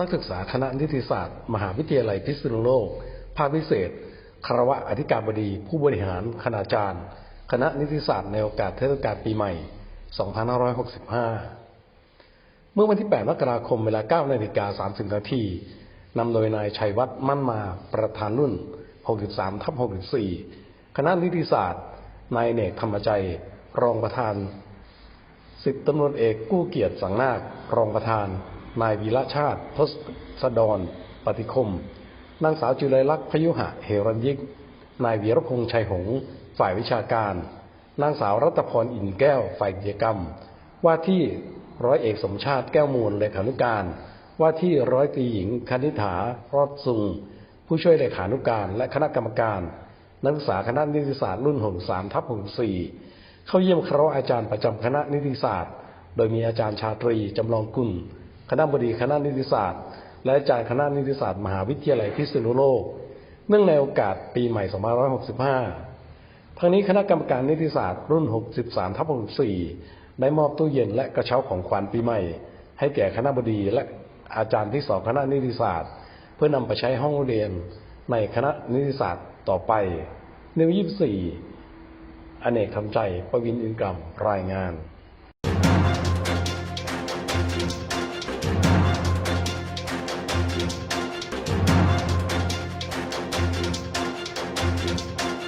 นักศึกษาคณะนิติศาสตร์ มหาวิทยาลัยพิษณุโลก ภาคพิเศษคารวะอธิการบดี ผู้บริหาร คณาจารย์ คณะนิติศาสตร์ในโอกาสเทศกาลปีใหม่ 2565 เมื่อวันที่ 8 มกราคม เวลา 9 นาฬิกา 30 นาทีนำโดยนายชัยวัฒน์มั่นมา ประธานรุ่น 63ทับ64 คณะนิติศาสตร์ นายเนกธรรมใจ รองประธาน สิบตำรวจเอกกู้เกียรติสังนาครองประธาน นายวีระชาติทศดรปฏิคม นางสาวจุลัยลักษณ์พยุหะเหรัญยิก นายวีรพงษ์ชัยหงส์ฝ่ายวิชาการ นางสาวรัตพรอินแก้วฝ่ายกิจกรรม ว่าที่ร้อยเอกสมชาติแก้วมูลเลขานุการ ว่าที่ร้อยตรีหญิงคณิษฐารอดซุง ผู้ช่วยเลขานุการและคณะกรรมการ นักศึกษาคณะนิติศาสตร์รุ่น63ทับ64เข้าเยี่ยมคารวอาจารย์ประจำคณะนิติศาสตร์ โดยมีอาจารย์ชาตรีจำลองกุล คณะบดีคณะนิติศาสตร์ และอาจารย์คณะนิติศาสตร์มหาวิทยาลัยพิษณุโลก เนื่องในโอกาสปีใหม่ 2565 ทั้งนี้คณะกรรมการนิติศาสตร์รุ่น 63ทับ64 ได้มอบตู้เย็นและกระเช้าของขวัญปีใหม่ ให้แก่คณะบดีและอาจารย์ที่สอนคณะนิติศาสตร์ เพื่อนำไปใช้ห้องเรียนในคณะนิติศาสตร์ต่อไปนิว24อเนกคำใจ ประวินอินกรรม รายงาน